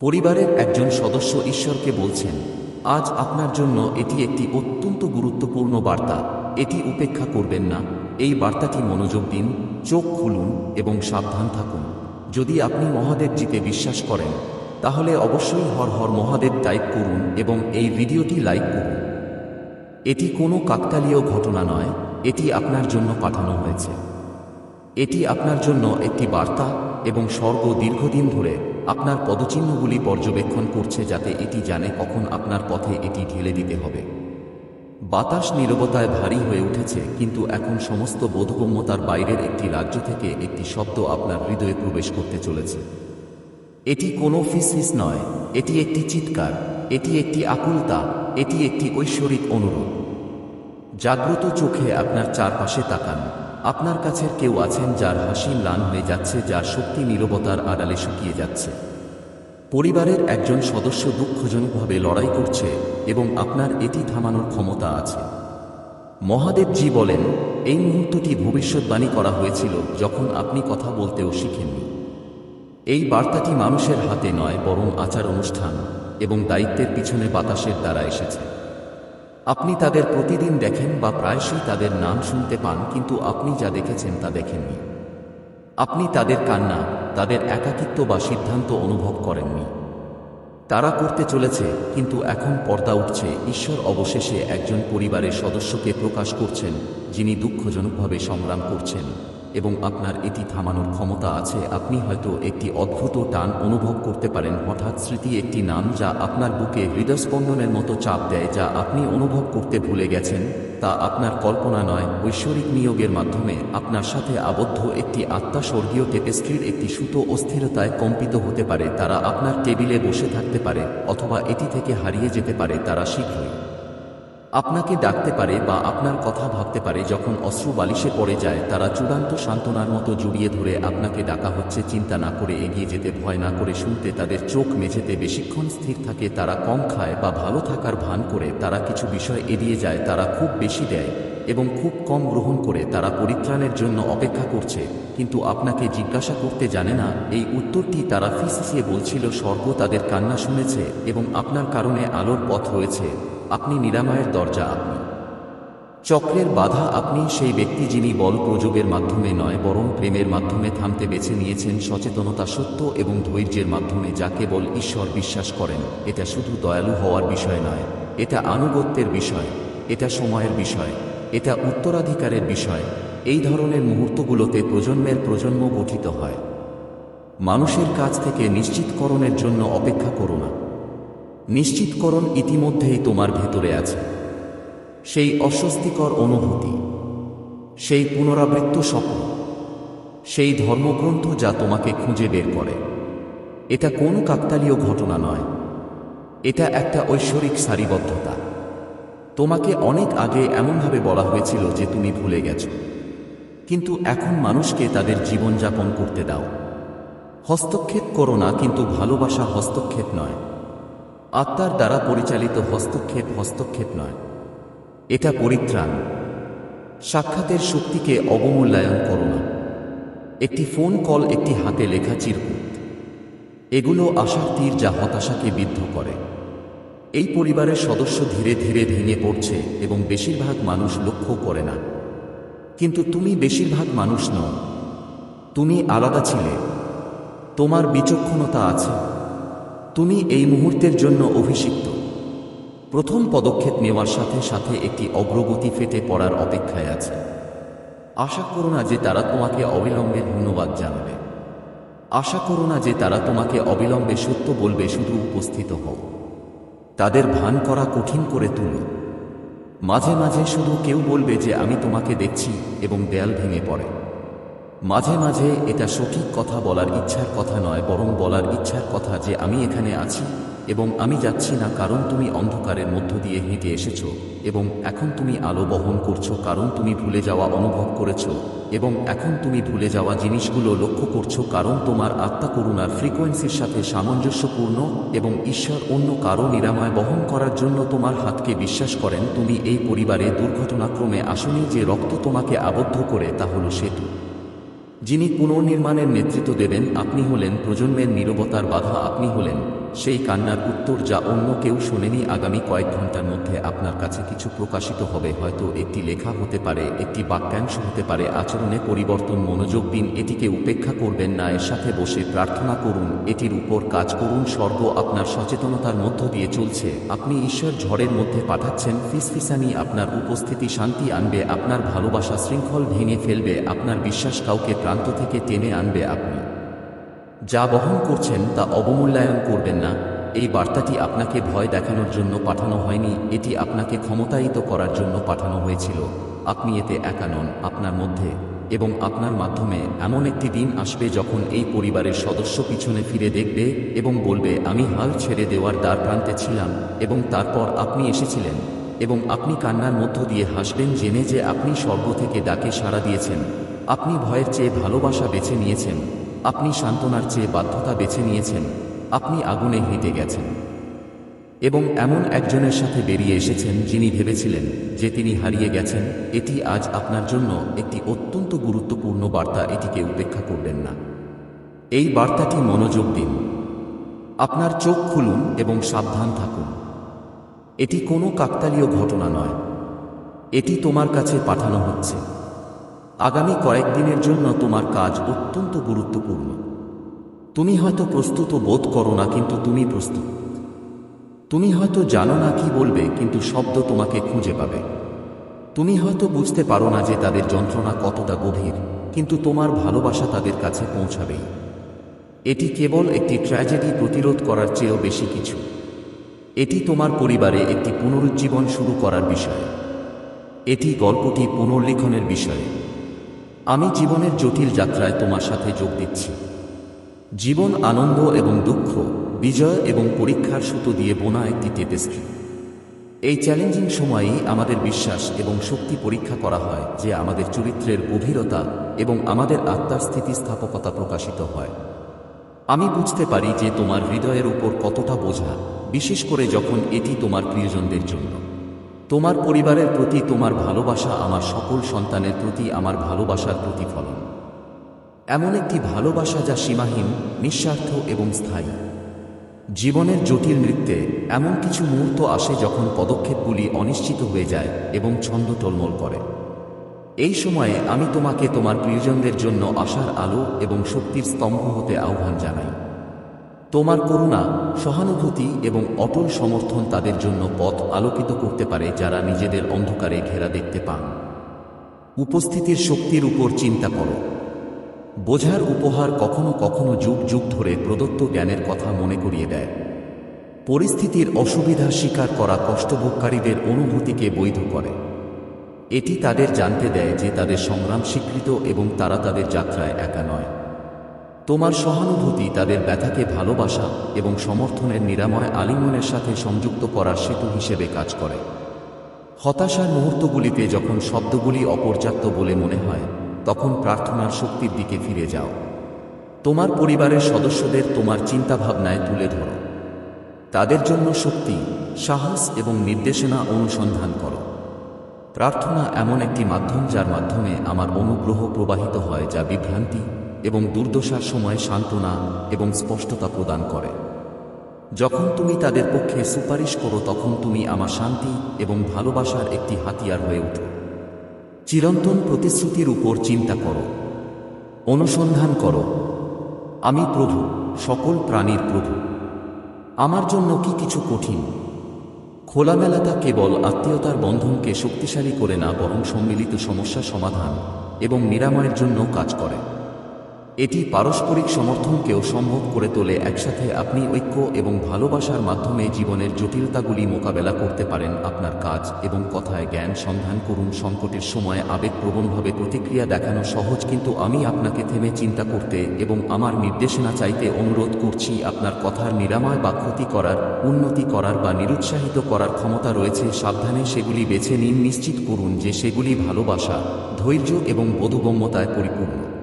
পরিবারের একজন সদস্য ঈশ্বরকে বলছেন, আজ আপনার জন্য এটি একটি অত্যন্ত গুরুত্বপূর্ণ বার্তা। এটি উপেক্ষা করবেন না। এই বার্তাটি মনোযোগ দিন, চোখ খুলুন এবং সাবধান থাকুন। যদি আপনি মহাদেবজিতে বিশ্বাস করেন, তাহলে অবশ্যই হর হর মহাদেব টাইপ করুন এবং এই ভিডিওটি লাইক করুন। এটি কোনো কাকতালীয় ঘটনা নয়, এটি আপনার জন্য পাঠানো হয়েছে। এটি আপনার জন্য একটি বার্তা এবং স্বর্গ দীর্ঘদিন ধরে আপনার পদচিহ্নগুলি পর্যবেক্ষণ করছে যাতে এটি জানে কখন আপনার পথে এটি ঢেলে দিতে হবে। বাতাস নীরবতায় ভারী হয়ে উঠেছে, কিন্তু এখন সমস্ত বোধগম্যতার বাইরের একটি রাজ্য থেকে একটি শব্দ আপনার হৃদয়ে প্রবেশ করতে চলেছে। এটি কোনো ফিসফিস নয়, এটি একটি চিৎকার, এটি একটি আকুলতা, এটি একটি ঐশ্বরিক অনুরোধ। জাগ্রত চোখে আপনার চারপাশে তাকান। আপনার কাছের কেউ আছেন যার হাসি ম্লান হয়ে যাচ্ছে, যার শক্তি নীরবতার আড়ালে শুকিয়ে যাচ্ছে। পরিবারের একজন সদস্য দুঃখজনকভাবে লড়াই করছে এবং আপনার এটি থামানোর ক্ষমতা আছে। মহাদেবজি বলেন, এই মুহূর্তটি ভবিষ্যৎবাণী করা হয়েছিল যখন আপনি কথা বলতেও শিখেননি। এই বার্তাটি মানুষের হাতে নয়, বরং আচার অনুষ্ঠান এবং দায়িত্বের পিছনে বাতাসের দ্বারা এসেছে। আপনি তাদের প্রতিদিন দেখেন বা প্রায়শই তাদের নাম শুনতে পান, কিন্তু আপনি যা দেখেছেন তা দেখেননি। আপনি তাদের কান্না, তাদের একাকিত্ব বা সিদ্ধান্ত অনুভব করেননি। তারা করতে চলেছে, কিন্তু এখন পর্দা উঠছে। ঈশ্বর অবশেষে একজন পরিবারের সদস্যকে প্রকাশ করছেন, যিনি দুঃখজনকভাবে সংগ্রাম করছেন। এবং আপনার এটি থামানোর ক্ষমতা আছে, আপনি হয়তো একটি অদ্ভুত টান অনুভব করতে পারেন। হঠাৎ স্মৃতি একটি নাম যা আপনার বুকে হৃদয়স্পন্দনের মতো চাপ দেয়, যা আপনি অনুভব করতে ভুলে গেছেন। তা আপনার কল্পনা নয়, ঐশ্বরিক নিয়োগের মাধ্যমে আপনার সাথে আবদ্ধ একটি আত্মা স্বর্গীয় টেপেস্ট্রির একটি সুতো অস্থিরতায় কম্পিত হতে পারে। তারা আপনার টেবিলে বসে থাকতে পারে, অথবা এটি থেকে হারিয়ে যেতে পারে, তারা শীঘ্রই। আপনাকে ডাকতে পারে বা আপনার কথা ভাবতে পারে, যখন অশ্রু বালিশে পড়ে যায়, তারা চূড়ান্ত সান্ত্বনার মতো জড়িয়ে ধরে আপনাকে ডাকা হচ্ছে, চিন্তা না করে এগিয়ে যেতে, ভয় না করে শুনতে, তাদের চোখ মেঝেতে বেশিক্ষণ স্থির থাকে, তারা কম খায় বা ভালো থাকার ভান করে, তারা কিছু বিষয় এড়িয়ে যায়, তারা খুব বেশি দেয় এবং খুব কম গ্রহণ করে, তারা পরিত্রাণের জন্য অপেক্ষা করছে, কিন্তু আপনাকে জিজ্ঞাসা করতে জানে না, এই উত্তরটি তারা ফিসিয়ে বলছিল, স্বর্গ তাদের কান্না শুনেছে এবং আপনার কারণে আলোর পথ হয়েছে। আপনি নিরাময়ের দরজা আপনি। চক্রের বাধা আপনি সেই ব্যক্তি যিনি বল প্রযোগের মাধ্যমে নয়, বরং প্রেমের মাধ্যমে থামতে বেছে নিয়েছেন সচেতনতা সত্য এবং ধৈর্যের মাধ্যমে, যা কেবল ঈশ্বর বিশ্বাস করেন। এটা শুধু দয়ালু হওয়ার বিষয় নয়, এটা আনুগত্যের বিষয়, এটা সময়ের বিষয়, এটা উত্তরাধিকারের বিষয়। এই ধরনের মুহূর্তগুলোতে প্রজন্মের প্রজন্ম গঠিত হয়। মানুষের কাছ থেকে নিশ্চিতকরণের জন্য অপেক্ষা করো না। নিশ্চিতকরণ ইতিমধ্যেই তোমার ভেতরে আছে। সেই অস্বস্তিকর অনুভূতি, সেই পুনরাবৃত্ত স্বপ্ন, সেই ধর্মগ্রন্থ যা তোমাকে খুঁজে বের করে। এটা কোনো কাকতালীয় ঘটনা নয়। এটা একটা ঐশ্বরিক সারিবদ্ধতা। তোমাকে অনেক আগে এমনভাবে বলা হয়েছিল যে তুমি ভুলে গেছো। কিন্তু এখন মানুষকে তাদের জীবনযাপন করতে দাও। হস্তক্ষেপ করো না, কিন্তু ভালোবাসা হস্তক্ষেপ নয়। আত্মার দ্বারা পরিচালিত হস্তক্ষেপ হস্তক্ষেপ নয়। এটা পরিত্রাণ। সাক্ষাতের শক্তিকে অবমূল্যায়ন করো না। একটি ফোন কল একটি হাতে লেখা চিরকুট। এগুলো আশার তীর যা হতাশাকে বিদ্ধ করে। এই পরিবারের সদস্য ধীরে ধীরে ভেঙে পড়ছে এবং বেশিরভাগ মানুষ লক্ষ্য করে না। কিন্তু তুমি বেশিরভাগ মানুষ নও। তুমি আলাদা ছিলে। তোমার বিচক্ষণতা আছে। তুমি এই মুহূর্তের জন্য অভিষিক্ত। প্রথম পদক্ষেপ নেওয়ার সাথে সাথে একটি অগ্রগতি ফেটে পড়ার অপেক্ষায় আছে। আশা করো না যে তারা তোমাকে অবিলম্বে ধন্যবাদ জানাবে। আশা করো না যে তারা তোমাকে অবিলম্বে সত্য বলবে, শুধু উপস্থিত হও। তাদের ভান করা কঠিন করে তুলো। মাঝে মাঝে শুধু কেউ বলবে যে, আমি তোমাকে দেখছি এবং দেয়াল ভেঙে পড়ে। মাঝে মাঝে এটা সঠিক কথা বলার ইচ্ছার কথা নয়, বরং বলার ইচ্ছার কথা যে আমি এখানে আছি এবং আমি যাচ্ছি না কারণ তুমি অন্ধকারের মধ্য দিয়ে হেঁটে এসেছ এবং এখন তুমি আলো বহন করছ, কারণ তুমি ভুলে যাওয়া অনুভব করেছ এবং এখন তুমি ভুলে যাওয়া জিনিসগুলো লক্ষ্য করছ, কারণ তোমার আত্মা করুণার ফ্রিকোয়েন্সির সাথে সামঞ্জস্যপূর্ণ এবং ঈশ্বর অন্য কারও নিরাময় বহন করার জন্য তোমার হাতকে বিশ্বাস করেন। তুমি এই পরিবারে দুর্ঘটনাক্রমে আসনি যে রক্ত তোমাকে আবদ্ধ করে, তা হল সেতু। যিনি পুনর্নির্মাণের নেতৃত্ব দেবেন আপনি হলেন প্রজন্মের নিরবতার বাধা আপনি হলেন সেই কান্নার উত্তর যা অন্য কেউ শোনেনি আগামী কয়েক ঘণ্টার মধ্যে আপনার কাছে কিছু প্রকাশিত হবে। হয়তো একটি লেখা হতে পারে, একটি বাক্যাংশ হতে পারে, আচরণে পরিবর্তন, মনোযোগ দিন, এটিকে উপেক্ষা করবেন না, এর সাথে বসে প্রার্থনা করুন, এটির উপর কাজ করুন, স্বর্গ আপনার সচেতনতার মধ্য দিয়ে চলছে। আপনি ঈশ্বর ঝড়ের মধ্যে পাঠাচ্ছেন, ফিসফিসানি আপনার উপস্থিতি শান্তি আনবে, আপনার ভালোবাসা শৃঙ্খল ভেঙে ফেলবে, আপনার বিশ্বাস কাউকে প্রান্ত থেকে টেনে আনবে আপনি। যা বহন করছেন তা অবমূল্যায়ন করবেন না। এই বার্তাটি আপনাকে ভয় দেখানোর জন্য পাঠানো হয়নি, এটি আপনাকে ক্ষমতায়িত করার জন্য পাঠানো হয়েছিল। আপনি এতে একা নন, আপনার মধ্যে এবং আপনার মাধ্যমে এমন একটি দিন আসবে যখন এই পরিবারের সদস্য পিছনে ফিরে দেখবে এবং বলবে, আমি হাল ছেড়ে দেওয়ার দ্বার প্রান্তে ছিলাম এবং তারপর আপনি এসেছিলেন এবং আপনি কান্নার মধ্য দিয়ে হাসবেন জেনে যে আপনি স্বর্গ থেকে ডাকে সাড়া দিয়েছেন। আপনি ভয়ের চেয়ে ভালোবাসা বেছে নিয়েছেন। আপনি সান্ত্বনার চেয়ে বাধ্যতা বেছে নিয়েছেন, আপনি আগুনে হেঁটে গেছেন। এবং এমন একজনের সাথে বেরিয়ে এসেছেন যিনি ভেবেছিলেন যে তিনি হারিয়ে গেছেন, এটি আজ আপনার জন্য একটি অত্যন্ত গুরুত্বপূর্ণ বার্তা, এটিকে উপেক্ষা করবেন না। এই বার্তাটি মনোযোগ দিন। আপনার চোখ খুলুন এবং সাবধান থাকুন। এটি কোনো কাকতালীয় ঘটনা নয়। এটি তোমার কাছে পাঠানো হচ্ছে। আগামী কয়েকদিনের জন্য তোমার কাজ অত্যন্ত গুরুত্বপূর্ণ। তুমি হয়তো প্রস্তুত বোধ করো না কিন্তু তুমি প্রস্তুত। তুমি হয়তো জানো না কি বলবে কিন্তু শব্দ তোমাকে খুঁজে পাবে। তুমি হয়তো বুঝতে পারো না যে তাদের যন্ত্রণা কতটা গভীর, কিন্তু তোমার ভালোবাসা তাদের কাছে পৌঁছাবেই। এটি কেবল একটি ট্র্যাজেডি প্রতিরোধ করার চেয়েও বেশি কিছু। এটি তোমার পরিবারে একটি পুনরুজ্জীবন শুরু করার বিষয়। এটি গল্পটি পুনর্লিখনের বিষয়। আমি জীবনের জটিল যাত্রায় তোমার সাথে যোগ দিচ্ছি। জীবন আনন্দ এবং দুঃখ, বিজয় এবং পরীক্ষার সুতো দিয়ে বোনা একটি টেপেস্ট্রি এই চ্যালেঞ্জিং সময়েই আমাদের বিশ্বাস এবং শক্তি পরীক্ষা করা হয় যে আমাদের চরিত্রের গভীরতা এবং আমাদের আত্মার স্থিতিস্থাপকতা প্রকাশিত হয়। আমি বুঝতে পারি যে তোমার হৃদয়ের উপর কতটা বোঝা, বিশেষ করে যখন এটি তোমার প্রিয়জনদের জন্য। তোমার পরিবারের প্রতি তোমার ভালোবাসা আমার সকল সন্তানের প্রতি আমার ভালোবাসার প্রতিফলন। এমন একটি ভালোবাসা যা সীমাহীন, নিঃস্বার্থ এবং স্থায়ী। জীবনের জটিল নৃত্যে এমন কিছু মুহূর্ত আসে যখন পদক্ষেপগুলি অনিশ্চিত হয়ে যায় এবং ছন্দ টলমল করে। এই সময়ে আমি তোমাকে তোমার প্রিয়জনদের জন্য আশার আলো এবং শক্তির স্তম্ভ হতে আহ্বান জানাই। তোমার করুণা, সহানুভূতি এবং অটল সমর্থন তাদের জন্য পথ আলোকিত করতে পারে যারা নিজেদের অন্ধকারে ঘেরা দেখতে পান। উপস্থিতির শক্তির উপর চিন্তা করো। বোঝার উপহার কখনো কখনো যুগ যুগ ধরে প্রদত্ত জ্ঞানের কথা মনে করিয়ে দেয়। পরিস্থিতির অসুবিধা স্বীকার করা কষ্টভোগকারীদের অনুভূতিকে বৈধ করে। এটি তাদের জানতে দেয় যে তাদের সংগ্রাম স্বীকৃত এবং তারা তাদের যাত্রায় একা নয়। তোমার সহানুভূতি তাদের ব্যথাকে ভালোবাসা এবং সমর্থনের নিরাময় আলিঙ্গনের সাথে সংযুক্ত করার সেতু হিসেবে কাজ করে। হতাশার মুহূর্তগুলিতে যখন শব্দগুলি অপর্যাপ্ত বলে মনে হয়, তখন প্রার্থনার শক্তির দিকে ফিরে যাও। তোমার পরিবারের সদস্যদের তোমার চিন্তাভাবনায় তুলে ধরো। তাদের জন্য শক্তি, সাহস এবং নির্দেশনা অনুসন্ধান করো। প্রার্থনা এমন একটি মাধ্যম যার মাধ্যমে আমার অনুগ্রহ প্রবাহিত হয়, যা বিভ্রান্তি এবং দুর্দশার সময় সান্ত্বনা এবং স্পষ্টতা প্রদান করে। যখন তুমি তাদের পক্ষে সুপারিশ করো, তখন তুমি আমার শান্তি এবং ভালোবাসার একটি হাতিয়ার হয়ে ওঠো চিরন্তন প্রতিশ্রুতির উপর চিন্তা করো। অনুসন্ধান করো। আমি প্রভু, সকল প্রাণীর প্রভু। আমার জন্য কি কিছু কঠিন? খোলামেলাতা কেবল আত্মীয়তার বন্ধনকে শক্তিশালী করে না, বরং সম্মিলিত সমস্যা সমাধান এবং নিরাময়ের জন্য কাজ করে। এটি পারস্পরিক সমর্থনকেও সম্ভব করে তোলে। একসাথে আপনি ঐক্য এবং ভালোবাসার মাধ্যমে জীবনের জটিলতাগুলি মোকাবেলা করতে পারেন আপনার কাজ এবং কথায় জ্ঞান সন্ধান করুন। সংকটের সময় আবেগপ্রবণভাবে প্রতিক্রিয়া দেখানো সহজ, কিন্তু আমি আপনাকে থেমে চিন্তা করতে এবং আমার নির্দেশনা চাইতে অনুরোধ করছি, আপনার কথার নিরাময় বা ক্ষতি করার, উন্নতি করার বা নিরুৎসাহিত করার ক্ষমতা রয়েছে, সাবধানে সেগুলি বেছে নিন। নিশ্চিত করুন যে সেগুলি ভালোবাসা, ধৈর্য এবং বোধগম্যতায় পরিপূর্ণ।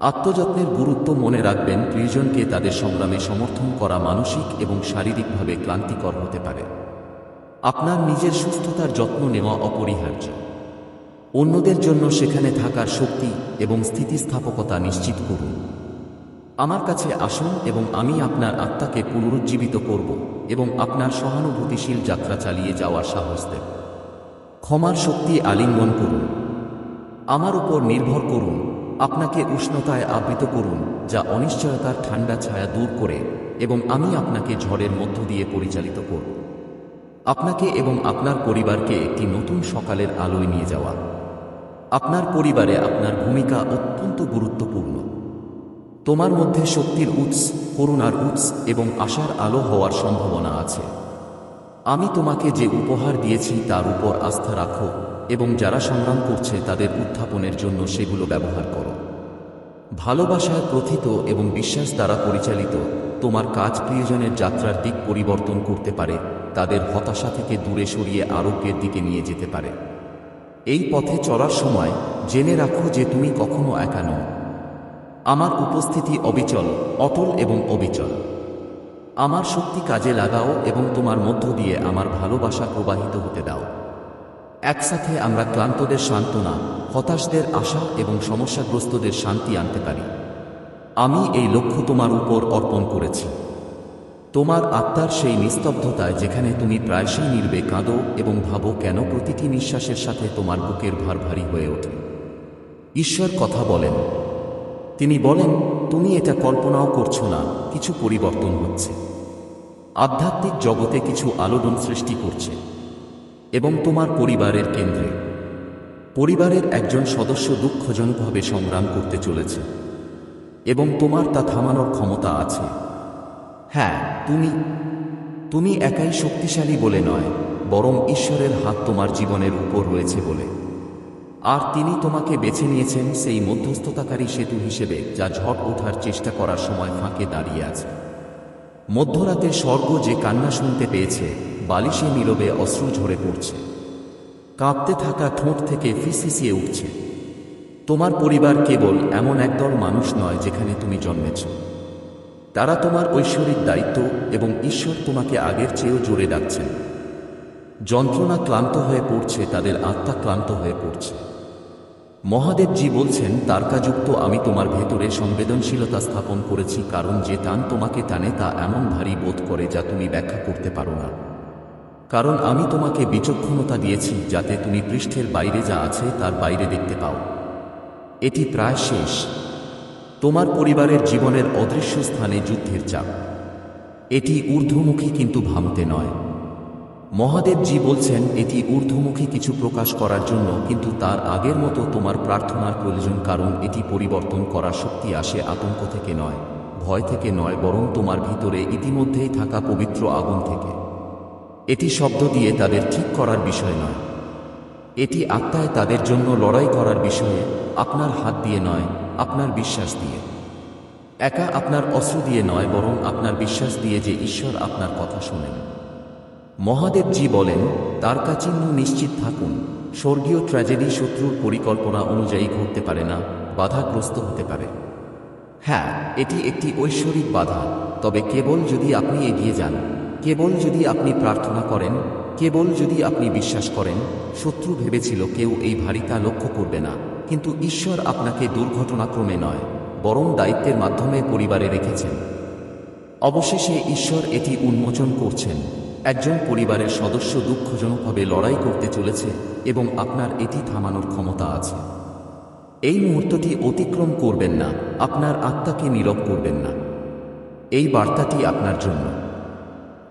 আত্মযত্নের গুরুত্ব মনে রাখবেন প্রিয়জনকে তাদের সংগ্রামে সমর্থন করা মানসিক এবং শারীরিকভাবে ক্লান্তিকর হতে পারে। আপনার নিজের সুস্থতার যত্ন নেওয়া অপরিহার্য। অন্যদের জন্য সেখানে থাকার শক্তি এবং স্থিতিস্থাপকতা নিশ্চিত করুন। আমার কাছে আসুন এবং আমি আপনার আত্মাকে পুনরুজ্জীবিত করব এবং আপনার সহানুভূতিশীল যাত্রা চালিয়ে যাওয়ার সাহস দেব। ক্ষমার শক্তি আলিঙ্গন করুন। আমার উপর নির্ভর করুন। আপনাকে উষ্ণতায় আবৃত করুন, যা অনিশ্চয়তার ঠান্ডা ছায়া দূর করে, এবং আমি আপনাকে ঝড়ের মধ্য দিয়ে পরিচালিত করব। আপনাকে এবং আপনার পরিবারকে একটি নতুন সকালের আলোয় নিয়ে যাওয়া। আপনার পরিবারে আপনার ভূমিকা অত্যন্ত গুরুত্বপূর্ণ। তোমার মধ্যে শক্তির উৎস, করুণার উৎস, এবং আশার আলো হওয়ার সম্ভাবনা আছে। আমি তোমাকে যে উপহার দিয়েছি তার উপর আস্থা রাখো। এবং যারা সংগ্রাম করছে তাদের উত্থাপনের জন্য সেগুলো ব্যবহার করো। ভালোবাসায় প্রথিত এবং বিশ্বাস দ্বারা পরিচালিত, তোমার কাজ প্রিয়জনের যাত্রার দিক পরিবর্তন করতে পারে, তাদের হতাশা থেকে দূরে সরিয়ে আরোগ্যের দিকে নিয়ে যেতে পারে। এই পথে চলার সময় জেনে রাখো যে তুমি কখনো একা নও। আমার উপস্থিতি অবিচল, অটল এবং অবিচল। আমার শক্তি কাজে লাগাও এবং তোমার মধ্য দিয়ে আমার ভালোবাসা প্রবাহিত হতে দাও। একসাথে আমরা ক্লান্তদের সান্ত্বনা, হতাশদের আশা এবং সমস্যাগ্রস্তদের শান্তি আনতে পারি। আমি এই লক্ষ্য তোমার উপর অর্পণ করেছি। তোমার আত্মার সেই নিস্তব্ধতায় যেখানে তুমি প্রায়শই নির্বে কাঁদো এবং ভাবো কেন প্রতিটি নিঃশ্বাসের সাথে তোমার বুকের ভার ভারী হয়ে ওঠে। ঈশ্বর কথা বলেন। তিনি বলেন, তুমি এটা কল্পনাও করছ না, কিছু পরিবর্তন হচ্ছে। আধ্যাত্মিক জগতে কিছু আলোড়ন সৃষ্টি করছে। এবং তোমার পরিবারের কেন্দ্রে। পরিবারের একজন সদস্য দুঃখজনকভাবে সংগ্রাম করতে চলেছে এবং তোমার তা থামানোর ক্ষমতা আছে। হ্যাঁ তুমি তুমি একাই শক্তিশালী বলে নয়, বরং ঈশ্বরের হাত তোমার জীবনের উপর রয়েছে বলে। আর তিনি তোমাকে বেছে নিয়েছেন সেই মধ্যস্থতাকারী সেতু হিসেবে, যা ঝট ওঠার চেষ্টা করার সময় ফাঁকে দাঁড়িয়ে আছে। মধ্যরাতে স্বর্গ যে কান্না শুনতে পেয়েছে, বালিশে নীরবে অশ্রু ঝরে পড়ছে। কাঁপতে থাকা ঠোঁট থেকে ফিসফিসিয়ে উঠছে। তোমার পরিবার কেবল এমন একদল মানুষ নয় যেখানে তুমি জন্মেছ। তারা তোমার ঐশ্বরিক দায়িত্ব এবং ঈশ্বর তোমাকে আগের চেয়েও জোরে ডাকছেন। যন্ত্রণা ক্লান্ত হয়ে পড়ছে, তাদের আত্মা ক্লান্ত হয়ে পড়ছে। মহাদেবজি বলছেন, তারকাযুক্ত আমি তোমার ভেতরে সংবেদনশীলতা স্থাপন করেছি, কারণ যে টান তোমাকে টানে তা এমন ভারী বোধ করে যা তুমি ব্যাখ্যা করতে পারো না। কারণ আমি তোমাকে বিচক্ষণতা দিয়েছি, যাতে তুমি পৃষ্ঠের বাইরে যা আছে তার বাইরে দেখতে পাও। এটি প্রায় শেষ। তোমার পরিবারের জীবনের অদৃশ্য স্থানে যুদ্ধের চাপ। এটি ঊর্ধ্বমুখী কিন্তু ভাঙতে নয়। মহাদেবজি বলছেন, এটি ঊর্ধ্বমুখী কিছু প্রকাশ করার জন্য, কিন্তু তার আগের মতো তোমার প্রার্থনার প্রয়োজন, কারণ এটি পরিবর্তন করার শক্তি আসে আতঙ্ক থেকে নয়, ভয় থেকে নয়, বরং তোমার ভিতরে ইতিমধ্যেই থাকা পবিত্র আগুন থেকে। এটি শব্দ দিয়ে তাদের ঠিক করার বিষয় নয়। এটি আত্মায় তাদের জন্য লড়াই করার বিষয়ে আপনার হাত দিয়ে নয়, আপনার বিশ্বাস দিয়ে। একা আপনার অস্ত্র দিয়ে নয়, বরং আপনার বিশ্বাস দিয়ে যে ঈশ্বর আপনার কথা শোনেন। মহাদেবজি বলেন, তার কাচিহ্ন নিশ্চিত থাকুন, স্বর্গীয় ট্র্যাজেডি শত্রুর পরিকল্পনা অনুযায়ী ঘটতে পারে না, বাধাগ্রস্ত হতে পারে। হ্যাঁ এটি একটি ঐশ্বরিক বাধা, তবে কেবল যদি আপনি এগিয়ে যান, কেবল যদি আপনি প্রার্থনা করেন, কেবল যদি আপনি বিশ্বাস করেন, শত্রু ভেবেছিল কেউ এই ভারিতা লক্ষ্য করবে না, কিন্তু ঈশ্বর আপনাকে দুর্ঘটনাক্রমে নয়, বরং দায়িত্বের মাধ্যমে পরিবারে রেখেছেন। অবশেষে ঈশ্বর এটি উন্মোচন করছেন। একজন পরিবারের সদস্য দুঃখজনকভাবে লড়াই করতে চলেছে এবং আপনার এটি থামানোর ক্ষমতা আছে। এই মুহূর্তটি অতিক্রম করবেন না, আপনার আত্মাকে নীরব করবেন না। এই বার্তাটি আপনার জন্য।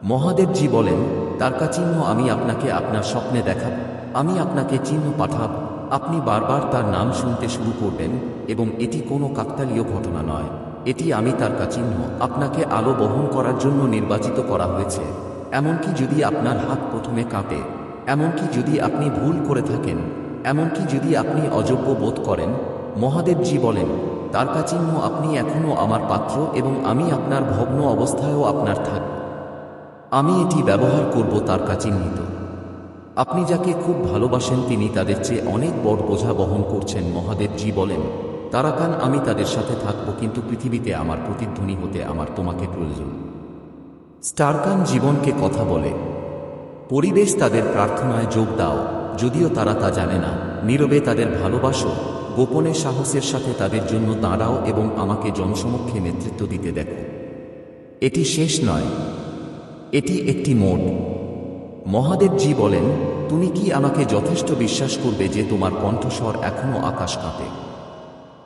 মহাদেবজি বলেন, তার চিহ্ন আমি আপনাকে আপনার স্বপ্নে দেখাব, আমি আপনাকে চিহ্ন পাঠাব, আপনি বারবার তার নাম শুনতে শুরু করবেন এবং এটি কোনো কাকতালীয় ঘটনা নয়, এটি আমি তার চিহ্ন, আপনাকে আলো বহন করার জন্য নির্বাচিত করা হয়েছে। এমনকি যদি আপনার হাত প্রথমে কাঁপে, এমনকি যদি আপনি ভুল করে থাকেন, এমনকি যদি আপনি অযোগ্য বোধ করেন, মহাদেবজি বলেন, তার চিহ্ন আপনি এখনও আমার পাত্র এবং আমি আপনার ভগ্ন অবস্থায়ও আপনার থাকব আমি এটি ব্যবহার করব তার চিহ্নিত আপনি যাকে খুব ভালোবাসেন তিনি তাদের চেয়ে অনেক বড় বোঝা বহন করছেন। মহাদেবজি বলেন তারাকান আমি তাদের সাথে থাকব, কিন্তু পৃথিবীতে আমার প্রতিধ্বনি হতে আমার তোমাকে প্রয়োজন। স্টারকান জীবনকে কথা বলে। পরিবেশ তাদের প্রার্থনায় যোগ দাও, যদিও তারা তা জানে না। নীরবে তাদের ভালোবাসো, গোপনে সাহসের সাথে তাদের জন্য দাঁড়াও এবং আমাকে জনসমক্ষে নেতৃত্ব দিতে দেখো। এটি শেষ নয়, এটি একটি মোড়। মহাদেবজি বলেন, তুমি কি আমাকে যথেষ্ট বিশ্বাস করবে যে তোমার কণ্ঠস্বর এখনও আকাশ কাঁপে?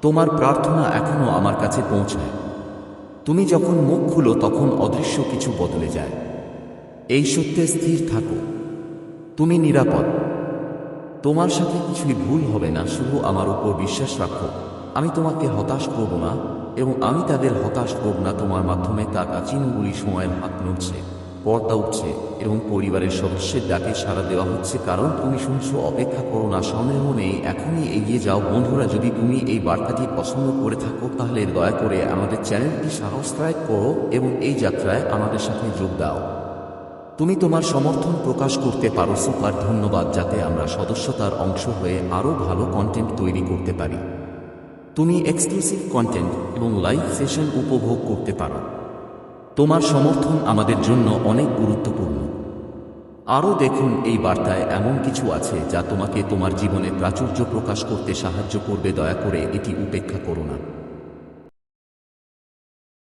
তোমার প্রার্থনা এখনও আমার কাছে পৌঁছায়। তুমি যখন মুখ খুলো, তখন অদৃশ্য কিছু বদলে যায়। এই সত্যে স্থির থাকো। তুমি নিরাপদ। তোমার সাথে কিছুই ভুল হবে না, শুধু আমার উপর বিশ্বাস রাখো। আমি তোমাকে হতাশ করব না, এবং আমি তাদের হতাশ করব না। তোমার মাধ্যমে তার প্রাচীনগুলি সময়ের হাত নড়ছে। পর্দা উঠছে এবং পরিবারের সদস্যের ডাকে সাড়া দেওয়া হচ্ছে, কারণ তুমি শুনছো, অপেক্ষা করো না, সন্দেহ নেই, এখনই এগিয়ে যাও। বন্ধুরা, যদি তুমি এই বার্তাটি পছন্দ করে থাকো, তাহলে দয়া করে আমাদের চ্যানেলটি সাবস্ক্রাইব করো এবং এই যাত্রায় আমাদের সাথে যোগ দাও। তুমি তোমার সমর্থন প্রকাশ করতে পারো, সুপার, ধন্যবাদ, যাতে আমরা সদস্যতার অংশ হয়ে আরও ভালো কন্টেন্ট তৈরি করতে পারি। তুমি এক্সক্লুসিভ কন্টেন্ট এবং লাইভ সেশন উপভোগ করতে পারো। তোমার সমর্থন আমাদের জন্য অনেক গুরুত্বপূর্ণ। আরও দেখুন, এই বার্তায় এমন কিছু আছে যা তোমাকে তোমার জীবনে প্রাচুর্য প্রকাশ করতে সাহায্য করবে, দয়া করে এটি উপেক্ষা করো না।